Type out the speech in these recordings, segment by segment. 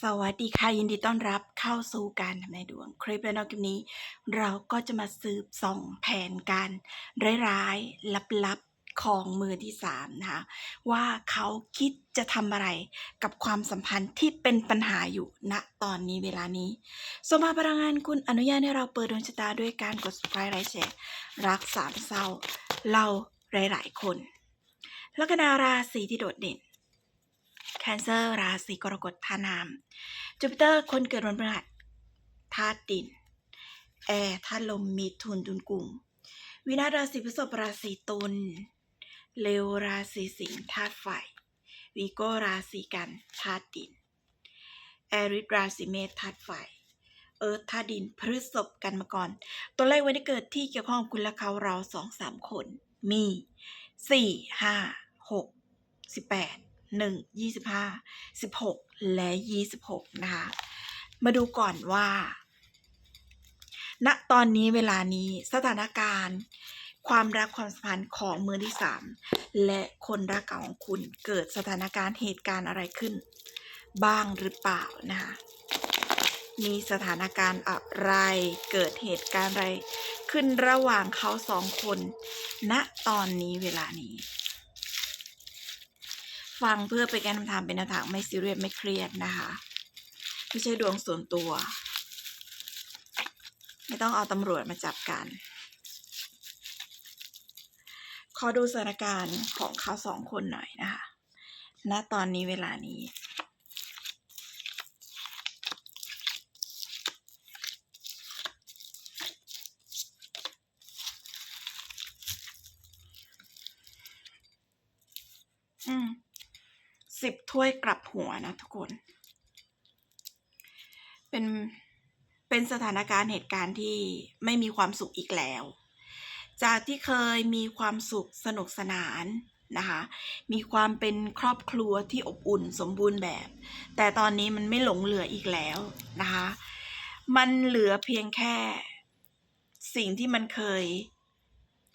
สวัสดีค่ะ ยินดีต้อนรับเข้าสู่การทำนายดวง คลิปและนอกคลิปนี้ เราก็จะมาสืบส่องแผนการร้ายๆลับๆของมือที่สามนะคะว่าเขาคิดจะทำอะไรกับความสัมพันธ์ที่เป็นปัญหาอยู่ณตอนนี้เวลานี้สมภาพลังงานคุณอนุญาตให้เราเปิดดวงชะตาด้วยการกด subscribe ไลค์แชร์รักสามเศร้าเราหลาย ๆ คนลัคนาราศีที่โดดเด่น แคนเซอร์ราศีกรกฎธาตุน้ำจูปิเตอร์คนเกิดวันพฤหัสธาตุดิน แอร์ธาตุลมมีทุนตุนกลุ่ม วินาศราศีพฤษภราศีตุลเลวราศีสิงห์ธาตุไฟวีโกราศีกันธาตุดิน แอริสราศีเมษธาตุไฟเอิร์ธธาตุดินพฤษภกันมาก่อน ตัวเลขวันที่เกิดที่เกี่ยวข้องกับคุณและเขาเราสองสามคน มีสี่ห้าหกสิบแปด หนึ่งยี่สิบห้าสิบหกและยี่สิบหกนะคะ มาดูก่อนว่า ณตอนนี้เวลานี้สถานการณ์ ความรักความสัมพันธ์ของมือที่สามและคนรักเก่าของคุณเกิดสถานการณ์เหตุการณ์อะไรขึ้น บ้างหรือเปล่านะคะมีสถานการณ์อะไรเกิดเหตุการณ์อะไร ขึ้นระหว่างเขาสองคนณตอนนี้เวลานี้ ฟังเพื่อไปแก้คำถามเป็นแนวทางไม่ซีเรียสไม่เครียดนะคะ ไม่ใช่ดวงส่วนตัว ไม่ต้องเอาตำรวจมาจับกัน ขอดูสถานการณ์ของเขาสองคนหน่อยนะคะณตอนนี้เวลานี้ อืม สิบ ถ้วยกลับหัวนะทุกคน เป็นเป็นสถานการณ์เหตุการณ์ที่ไม่มีความสุขอีกแล้ว จากที่เคยมีความสุขสนุกสนานนะคะ มีความเป็นครอบครัวที่อบอุ่นสมบูรณ์แบบ แต่ตอนนี้มันไม่หลงเหลืออีกแล้วนะคะ มันเหลือเพียงแค่สิ่งที่มันเคย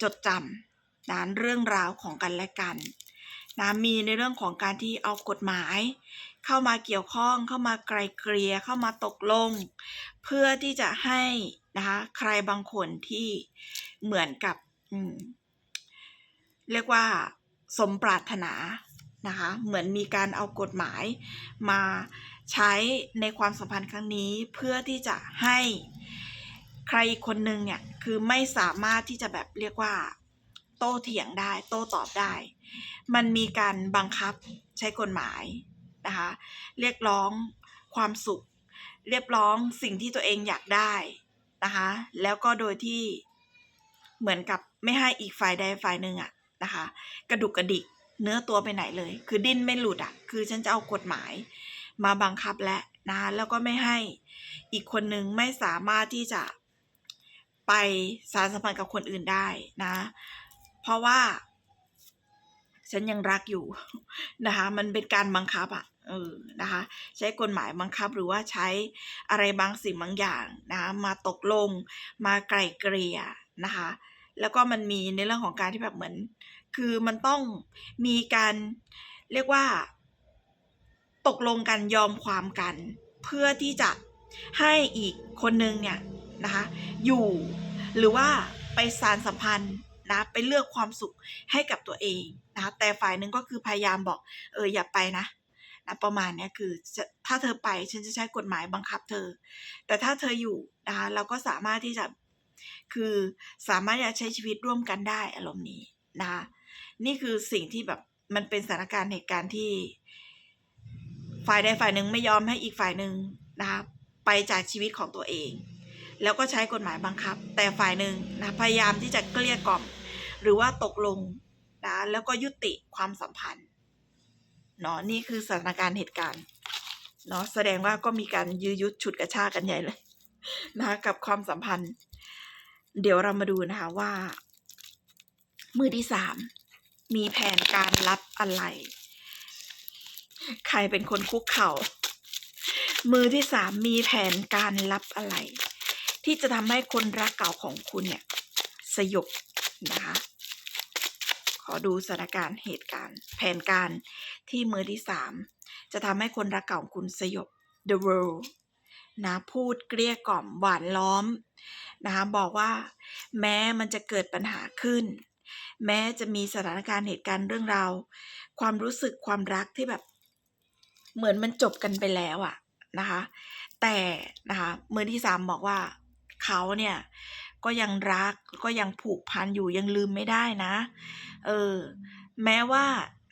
จดจำนะเรื่องราวของกันและกัน นะมีในเรื่องของการที่เอากฎหมาย เข้ามาเกี่ยวข้องเข้ามาไกลเกลี่ยเข้ามาตกลง เพื่อที่จะให้นะคะใครบางคนที่เหมือนกับเรียกว่าสมปรารถนานะคะเหมือนมีการเอากฎหมายมาใช้ในความสัมพันธ์ครั้งนี้ เพื่อที่จะให้ใครคนนึงเนี่ยคือไม่สามารถที่จะแบบเรียกว่า โต้เถียงได้ โต้ตอบได้ มันมีการบังคับใช้กฎหมายนะคะเรียกร้องความสุข เรียกร้องสิ่งที่ตัวเองอยากได้นะคะแล้วก็โดยที่เหมือนกับไม่ให้อีกฝ่ายใดฝ่ายหนึ่งอะนะคะกระดุกกระดิกเนื้อตัวไปไหนเลย คือดิ้นไม่หลุดอะคือฉันจะเอากฎหมายมาบังคับและนะคะแล้วก็ไม่ให้อีกคนหนึ่งไม่สามารถที่จะไปสารสัมพันธ์กับคนอื่นได้นะ เพราะว่า ฉันยังรักอยู่นะคะ มันเป็นการบังคับอะเออนะคะ ใช้กฎหมายบังคับหรือว่าใช้อะไรบางสิ่งบางอย่างนะคะมาตกลงมาไกล่เกลี่ยนะคะ แล้วก็มันมีในเรื่องของการที่แบบเหมือน คือมันต้องมีการเรียกว่า ตกลงกันยอมความกัน เพื่อที่จะให้อีกคนนึงเนี่ยนะคะ อยู่หรือว่าไปสารสัมพันธ์ นะไปเลือกความสุขให้กับตัวเองนะแต่ฝ่ายหนึ่งก็คือพยายามบอกเอออย่าไปนะนะประมาณเนี้ยคือถ้าเธอไปฉันจะใช้กฎหมายบังคับเธอ แต่ถ้าเธออยู่นะคะเราก็สามารถที่จะคือสามารถจะใช้ชีวิตร่วมกันได้อารมณ์นี้นะคะนี่คือสิ่งที่แบบมันเป็นสถานการณ์เหตุการณ์ที่ฝ่ายใดฝ่ายหนึ่งไม่ยอมให้อีกฝ่ายหนึ่งนะคะไปจากชีวิตของตัวเอง แล้วก็ใช้กฎหมายบังคับ แต่ฝ่ายหนึ่งนะพยายามที่จะเกลี้ยกล่อม หรือว่าตกลงนะแล้วก็ยุติความสัมพันธ์เนาะนี่คือสถานการณ์เหตุการณ์เนาะแสดงว่าก็มีการยื้อยุดฉุดกระชากันใหญ่เลยนะกับความสัมพันธ์ เดี๋ยวเรามาดูนะคะว่า มือที่สามมีแผนการรับอะไร ใครเป็นคนคุกเข่ามือที่สามมีแผนการรับอะไร ที่จะทำให้คนรักเก่าของคุณเนี่ย สยบ นะคะ ขอดูสถานการณ์เหตุการณ์ แผนการที่มือที่สามจะทำให้คนรักเก่าของคุณสยบ the world นะพูดเกลี้ยกล่อมหวานล้อมนะคะบอกว่าแม้มันจะเกิดปัญหาขึ้น แม้จะมีสถานการณ์เหตุการณ์เรื่องราวความรู้สึกความรักที่แบบ เหมือนมันจบกันไปแล้วอะนะคะ แต่นะคะมือที่สามบอกว่าเขาเนี่ย ก็ยังรักก็ยังผูกพันอยู่ยังลืมไม่ได้นะ เออแม้ว่า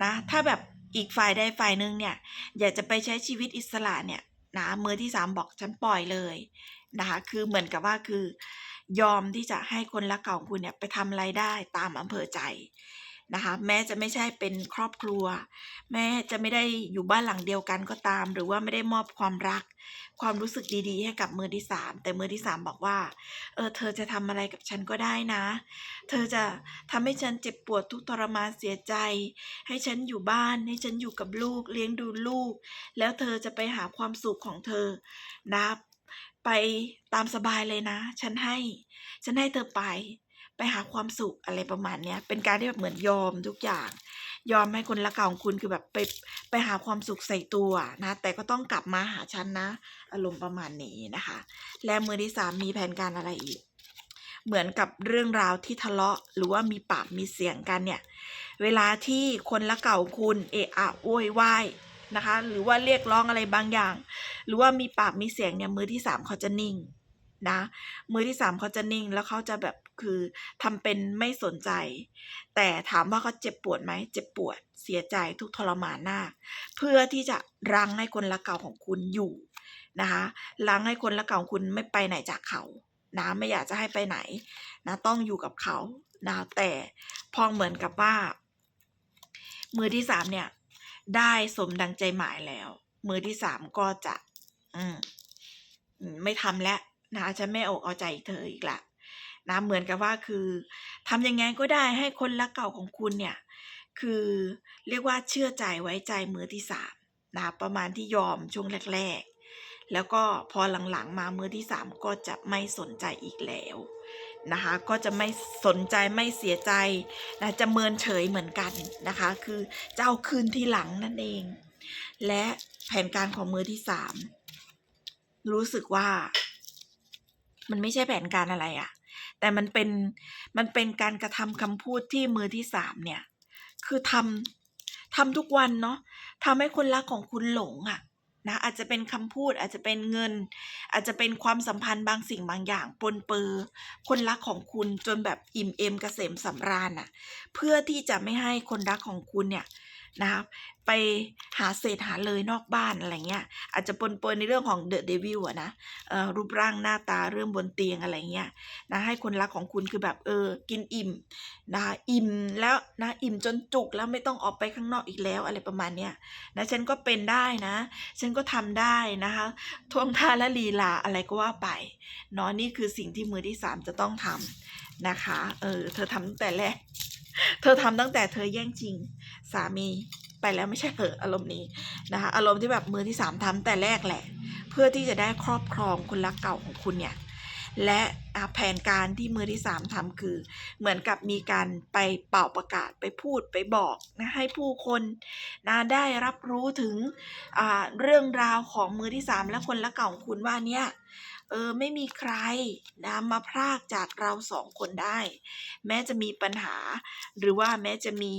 นะ ถ้าแบบอีกฝ่ายใดฝ่ายหนึ่งเนี่ย อยากจะไปใช้ชีวิตอิสระเนี่ยนะมือที่สามบอกฉันปล่อยเลยนะคะคือเหมือนกับว่าคือยอมที่จะให้คนรักเก่าของคุณเนี่ยไปทำอะไรได้ตามอำเภอใจ นะคะ แม้จะไม่ใช่เป็นครอบครัว แม้จะไม่ได้อยู่บ้านหลังเดียวกันก็ตาม หรือว่าไม่ได้มอบความรัก ความรู้สึกดีๆ ให้กับมือที่สามแต่มือที่สามบอกว่า เออ เธอจะทำอะไรกับฉันก็ได้นะ เธอจะทำให้ฉันเจ็บปวดทุกทรมานเสียใจ ให้ฉันอยู่บ้าน ให้ฉันอยู่กับลูก เลี้ยงดูลูก แล้วเธอจะไปหาความสุขของเธอนะไปตามสบายเลยนะ ฉันให้ ฉันให้เธอไป ไปหาความสุขอะไรประมาณเนี้ยเป็นการที่แบบเหมือนยอมทุกอย่าง ยอมให้คนรักเก่าของคุณคือแบบไปไปหาความสุขใส่ตัวนะ แต่ก็ต้องกลับมาหาฉันนะ อารมณ์ประมาณนี้นะคะ และมือที่สามมีแผนการอะไรอีก เหมือนกับเรื่องราวที่ทะเลาะ หรือว่ามีปากมีเสียงกันเนี่ย เวลาที่คนละเก่าคุณเอะอะโวยวายนะคะ หรือว่าเรียกร้องอะไรบางอย่าง หรือว่ามีปากมีเสียงเนี่ยมือที่สามเขาจะนิ่ง นะ มือที่สามเขาจะนิ่งแล้วเขาจะแบบคือทำเป็นไม่สนใจ แต่ถามว่าเขาเจ็บปวดไหมเจ็บปวดเสียใจทุกทรมานมาก เพื่อที่จะรั้งให้คนละเก่าของคุณอยู่นะคะรั้งให้คนละเก่าของคุณไม่ไปไหนจากเขานะไม่อยากจะให้ไปไหนนะต้องอยู่กับเขานะแต่พอเหมือนกับว่า มือที่สามเนี่ย ได้สมดังใจหมายแล้ว มือที่สามก็จะ อืมไม่ทำแล้ว นะฉันไม่อกเอาใจเธออีกละนะเหมือนกับว่าคือทำยังไงก็ได้ให้คนรักเก่าของคุณเนี่ยคือเรียกว่าเชื่อใจไว้ใจมือที่สามนะประมาณที่ยอมช่วงแรก ๆ แล้วก็พอหลังๆมามือที่สามก็จะไม่สนใจอีกแล้วนะคะก็จะไม่สนใจไม่เสียใจนะจะเมินเฉยเหมือนกันนะคะ คือจะเอาคืนทีหลังนั่นเอง และแผนการของมือที่สามรู้สึกว่า มันไม่ใช่แผนการอะไรอะแต่มันเป็นมันเป็นการกระทำคำพูดที่มือที่สามเนี่ย คือทำทำทุกวันเนาะทำให้คนรักของคุณหลงอะนะอาจจะเป็นคำพูดอาจจะเป็นเงิน อาจจะเป็นความสัมพันธ์บางสิ่งบางอย่างปนเปื้อคนรักของคุณจนแบบอิ่มเอมกเกษมสำราญอะเพื่อที่จะไม่ให้คนรักของคุณเนี่ย นะครับไปหาเศษหาเลยนอกบ้านอะไรเงี้ย อาจจะปนเปื้อนในเรื่องของเดอะเดวิลอะนะรูปร่างหน้าตาเรื่องบนเตียงอะไรเงี้ยนะให้คนรักของคุณคือแบบเออกินอิ่มนะอิ่มแล้วนะอิ่มจนจุกแล้วไม่ต้องออกไปข้างนอกอีกแล้วอะไรประมาณเนี้ยนะฉันก็เป็นได้นะ ฉันก็ทำได้นะคะท่วงท่าและลีลาอะไรก็ว่าไปเนาะนี่คือสิ่งที่มือที่สามจะต้องทำนะคะเออเธอทำตั้งแต่แรกเธอทำตั้งแต่เธอแย่งจริง สามีไปแล้วไม่ใช่เหรออารมณ์นี้นะคะอารมณ์ที่แบบมือที่สามทำแต่แรกแหละ เพื่อที่จะได้ครอบครองคนรักเก่าของคุณเนี่ย และแผนการที่มือที่สามทำคือ เหมือนกับมีการไปเป่าประกาศไปพูดไปบอกนะให้ผู้คนนะได้รับรู้ถึงเรื่องราวของมือที่สามและคนรักเก่าของคุณว่าเนี่ยเออไม่มีใครนะมาพรากจากเราสองคนได้ แม้จะมีปัญหา หรือว่าแม้จะมี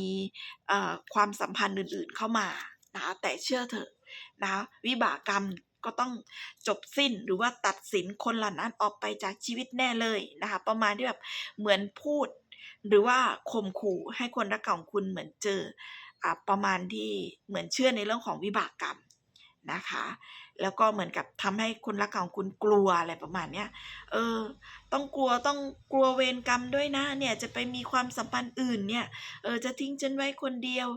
ความสัมพันธ์อื่นๆเข้ามานะแต่เชื่อเถอะนะวิบากกรรม ก็ต้องจบสิ้นหรือว่าตัดสินคนเหล่านั้นออกไปจากชีวิตแน่เลยนะคะ ประมาณที่แบบเหมือนพูด หรือว่าข่มขู่ให้คนรักเก่าของคุณเหมือนเจออประมาณที่เหมือนเชื่อในเรื่องของวิบากกรรมนะคะ แล้วก็เหมือนกับทำให้คนรักเก่าของคุณกลัวอะไรประมาณเนี้ยเออ ต้องกลัวต้องกลัวเวรกรรมด้วยนะ เนี่ยจะไปมีความสัมพันธ์อื่นเนี่ย เออจะทิ้งฉันไว้คนเดียว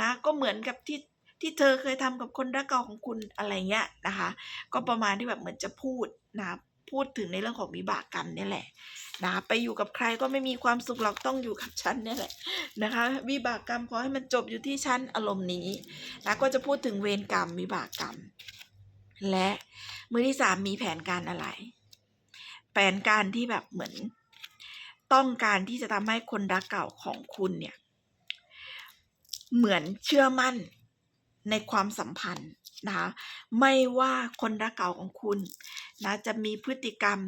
นะ ก็เหมือนกับที่ ที่เธอเคยทำกับคนรักเก่าของคุณอะไรเงี้ยนะคะ ก็ประมาณที่แบบเหมือนจะพูดนะพูดถึงในเรื่องของวิบากกรรมนี่แหละนะไปอยู่กับใครก็ไม่มีความสุขหรอกต้องอยู่กับฉันนี่แหละนะคะวิบากกรรมขอให้มันจบอยู่ที่ฉันอารมณ์นี้นะก็จะพูดถึงเวรกรรมวิบากกรรม และมือที่สามมีแผนการอะไร แผนการที่แบบเหมือน ต้องการที่จะทำให้คนรักเก่าของคุณเนี่ย เหมือนเชื่อมั่น ในความสัมพันธ์นะคะไม่ว่าคนรักเก่าของคุณนะจะมีพฤติกรรม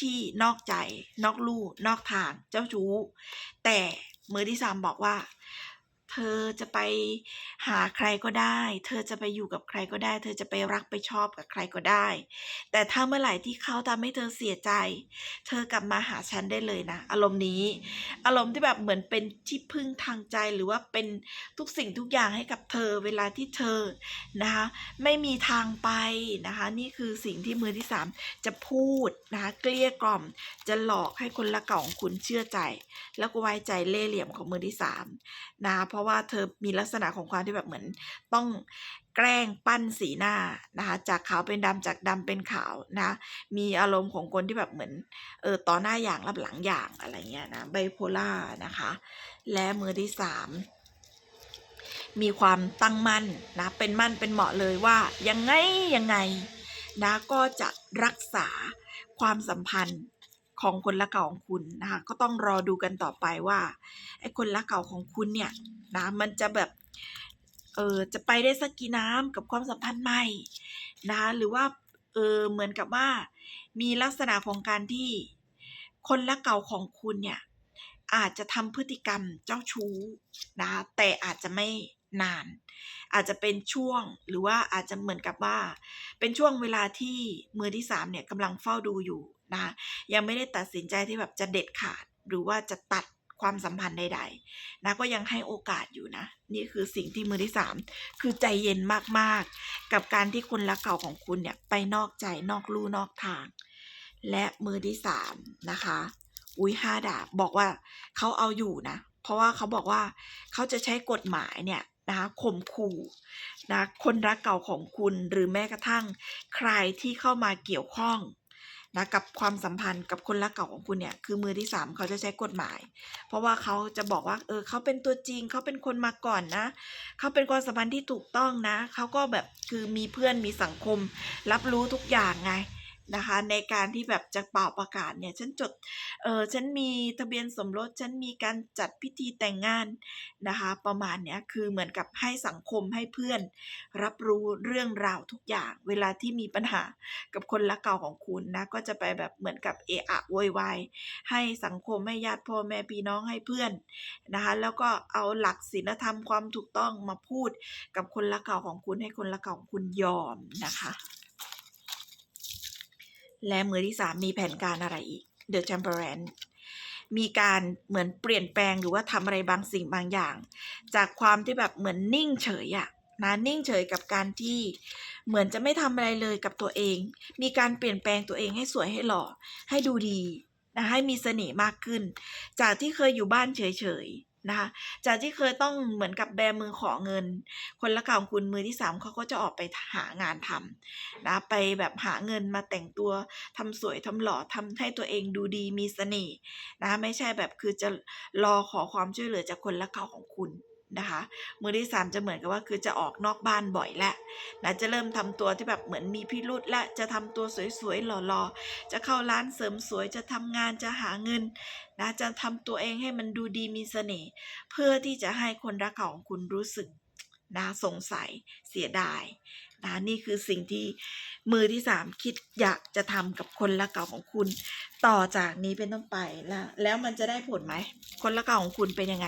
ที่นอกใจ นอกลู่นอกทางเจ้าชู้ แต่มือที่สามบอกว่า เธอจะไปหาใครก็ได้ เธอจะไปอยู่กับใครก็ได้ เธอจะไปรักไปชอบกับใครก็ได้ แต่ถ้าเมื่อไหร่ที่เขาทำให้เธอเสียใจ เธอกลับมาหาฉันได้เลยนะ อารมณ์นี้ อารมณ์ที่แบบเหมือนเป็นที่พึ่งทางใจหรือว่าเป็นทุกสิ่งทุกอย่างให้กับเธอเวลาที่เธอนะคะไม่มีทางไปนะคะ นี่คือสิ่งที่มือที่สามจะพูดนะคะเกลี้ยกล่อมจะหลอกให้คนละเก่าของคุณเชื่อใจ แล้วก็ไว้ใจเล่ห์เหลี่ยมของมือที่สามนะเพราะราะว่าเธอมีลักษณะของความที่แบบเหมือนต้องแกล้งปั้นสีหน้านะคะจากขาวเป็นดำจากดำเป็นขาวนะมีอารมณ์ของคนที่แบบเหมือนเออต่อหน้าอย่างรับหลังอย่างอะไรเงี้ยนะไบโพล่านะคะ และมือที่สามมีความตั้งมั่นนะเป็นมั่นเป็นเหมาะเลยว่ายังไงยังไงนะก็จะรักษาความสัมพันธ์ของคนละเก่าของคุณนะคะก็ต้องรอดูกันต่อไปว่าไอ้คนละเก่าของคุณเนี่ย นะมันจะแบบเออจะไปได้สักกี่น้ำกับความสัมพันธ์ใหม่นะหรือว่าเออเหมือนกับว่า มีลักษณะของการที่คนละเก่าของคุณเนี่ยอาจจะทำพฤติกรรมเจ้าชู้นะแต่อาจจะไม่นาน อาจจะเป็นช่วงหรือว่าอาจจะเหมือนกับว่า เป็นช่วงเวลาที่มือที่สามเนี่ยกำลังเฝ้าดูอยู่นะยังไม่ได้ตัดสินใจที่แบบจะเด็ดขาดหรือว่าจะตัด ความสัมพันธ์ใดๆนะก็ยังให้โอกาสอยู่นะ นี่คือสิ่งที่มือที่สามคือใจเย็นมากๆ กับการที่คนรักเก่าของคุณเนี่ยไปนอกใจนอกลู่นอกทาง และมือที่สามนะคะ อุ้ยห้าดาบบอกว่าเขาเอาอยู่นะ เพราะว่าเขาบอกว่าเขาจะใช้กฎหมายเนี่ยนะคะข่มขู่นะคนรักเก่าของคุณหรือแม้กระทั่งใครที่เข้ามาเกี่ยวข้อง นะกับความสัมพันธ์กับคนรักเก่าของคุณเนี่ยคือมือที่สามเขาจะใช้กฎหมาย เพราะว่าเขาจะบอกว่าเออเขาเป็นตัวจริงเขาเป็นคนมาก่อนนะเขาเป็นความสัมพันธ์ที่ถูกต้องนะเขาก็แบบคือมีเพื่อนมีสังคม รับรู้ทุกอย่างไง นะคะ ในการที่แบบจะเป่าประกาศเนี่ยฉันจดเออฉันมีทะเบียนสมรสฉันมีการจัดพิธีแต่งงานนะคะ ประมาณเนี้ยคือเหมือนกับให้สังคมให้เพื่อน รับรู้เรื่องราวทุกอย่าง เวลาที่มีปัญหากับคนรักเก่าของคุณนะก็จะไปแบบเหมือนกับเอะอะโวยวายให้สังคมให้ญาติพ่อแม่พี่น้องให้เพื่อนนะคะแล้วก็เอาหลักศีลธรรมความถูกต้องมาพูดกับคนรักเก่าของคุณให้คนรักเก่าของคุณยอมนะคะ และมือที่สามมีแผนการอะไรอีก The Temperance มีการเหมือนเปลี่ยนแปลงหรือว่าทำอะไรบางสิ่งบางอย่าง จากความที่แบบเหมือนนิ่งเฉยอะนะนิ่งเฉยกับการที่เหมือนจะไม่ทำอะไรเลยกับตัวเอง มีการเปลี่ยนแปลงตัวเองให้สวยให้หล่อให้ดูดีนะให้มีเสน่ห์มากขึ้น จากที่เคยอยู่บ้านเฉยๆ นะคะจากที่เคยต้องเหมือนกับแบมือขอเงิน คนละเก่าของคุณมือที่สามเขาก็จะออกไปหางานทำนะไปแบบหาเงินมาแต่งตัวทำสวยทำหล่อทำให้ตัวเองดูดีมีเสน่ห์นะไม่ใช่แบบคือจะรอขอความช่วยเหลือจากคนละเก่าของคุณนะคะมือที่สามจะเหมือนกับว่าคือจะออกนอกบ้านบ่อยแล้วนะจะเริ่มทำตัวที่แบบเหมือนมีพิรุษและจะทำตัวสวยๆหล่อๆ จะเข้าร้านเสริมสวยจะทำงานจะหาเงิน นะจะทำตัวเองให้มันดูดีมีเสน่ห์เพื่อที่จะให้คนรักเก่าของคุณรู้สึกนะสงสัยเสียดายนะนี่คือสิ่งที่มือที่สามคิดอยากจะทำกับคนละเก่าของคุณ ต่อจากนี้เป็นต้นไปแล้วแล้วมันจะได้ผลไหม คนละเก่าของคุณเป็นยังไง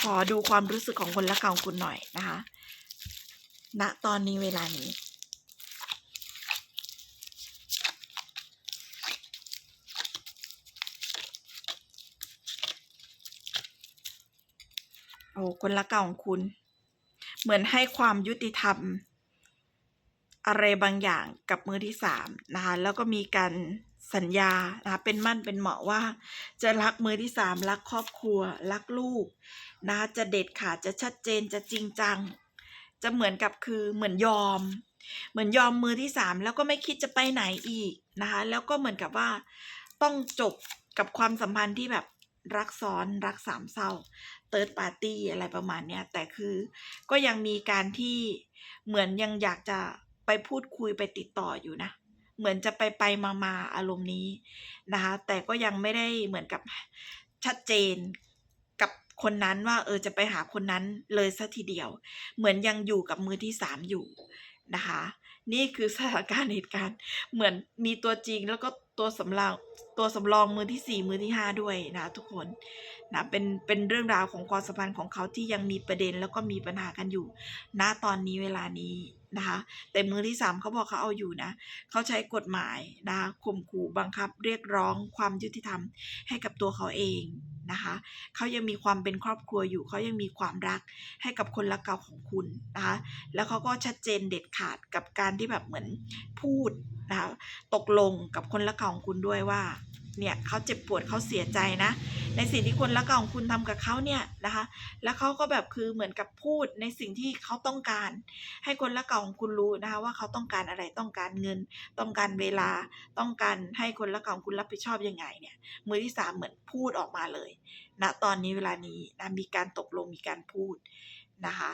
ขอดูความรู้สึกของคนละเก่าของคุณหน่อยนะคะณตอนนี้เวลานี้ โอ้คนละเก่าของคุณ เหมือนให้ความยุติธรรม อะไรบางอย่างกับมือที่สามนะคะแล้วก็มีการสัญญานะคะเป็นมั่นเป็นเหมาะว่า จะรักมือที่สามรักครอบครัว รักลูกนะคะจะเด็ดขาดจะชัดเจนจะจริงจัง จะเหมือนกับคือเหมือนยอม เหมือนยอมมือที่สามแล้วก็ไม่คิดจะไปไหนอีกนะคะแล้วก็เหมือนกับว่าต้องจบกับความสัมพันธ์ที่แบบ รักซ้อนรักสามเศร้าเติร์ดปาร์ตี้อะไรประมาณเนี้ยแต่คือก็ยังมีการที่เหมือนยังอยากจะไปพูดคุยไปติดต่ออยู่นะ เหมือนจะไปไปมามาอารมณ์นี้นะคะ แต่ก็ยังไม่ได้เหมือนกับชัดเจนกับคนนั้นว่า เออจะไปหาคนนั้นเลยสัทีเดียว เหมือนยังอยู่กับมือที่สามอยู่นะคะ นี่คือสถานการณ์เหตุการณ์เหมือนมีตัวจริงแล้วก็ ตัวสำรองตัวสำรองมือที่สี่มือที่ห้าด้วยนะทุกคน นะเป็นเป็นเรื่องราวของความสัมพันธ์ของเขาที่ยังมีประเด็นแล้วก็มีปัญหากันอยู่ณตอนนี้เวลานี้นะคะแต่มือที่สามเขาบอกเขาเอาอยู่นะเขาใช้กฎหมายนะคะข่มขู่บังคับเรียกร้องความยุติธรรมให้กับตัวเขาเองนะคะเขายังมีความเป็นครอบครัวอยู่เขายังมีความรักให้กับคนรักเก่าของคุณนะคะแล้วเขาก็ชัดเจนเด็ดขาดกับการที่แบบเหมือนพูดนะคะตกลงกับคนรักเก่าของคุณด้วยว่า เนี่ยเขาเจ็บปวดเขาเสียใจนะ ในสิ่งที่คนรักของคุณทำกับเขาเนี่ยนะคะ แล้วเขาก็แบบคือเหมือนกับพูดในสิ่งที่เขาต้องการ ให้คนรักของคุณรู้นะคะว่าเขาต้องการอะไรต้องการเงิน ต้องการเวลาต้องการให้คนรักของคุณรับผิดชอบยังไงเนี่ยมือที่สามเหมือนพูดออกมาเลยณตอนนี้เวลานี้นะมีการตกลงมีการพูดนะคะ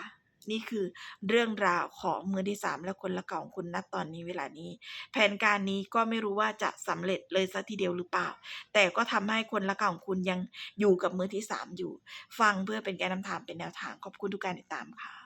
นี่คือเรื่องราวของมือที่สามและคนละเก่าของคุณณตอนนี้เวลานี้ แผนการนี้ก็ไม่รู้ว่าจะสำเร็จเลยสัทีเดียวหรือเปล่า แต่ก็ทำให้คนละเก่าของคุณยังอยู่กับมือที่สามอยู่ ฟังเพื่อเป็นการนำทางเป็นแนวทางขอบคุณทุกการติดตามค่ะ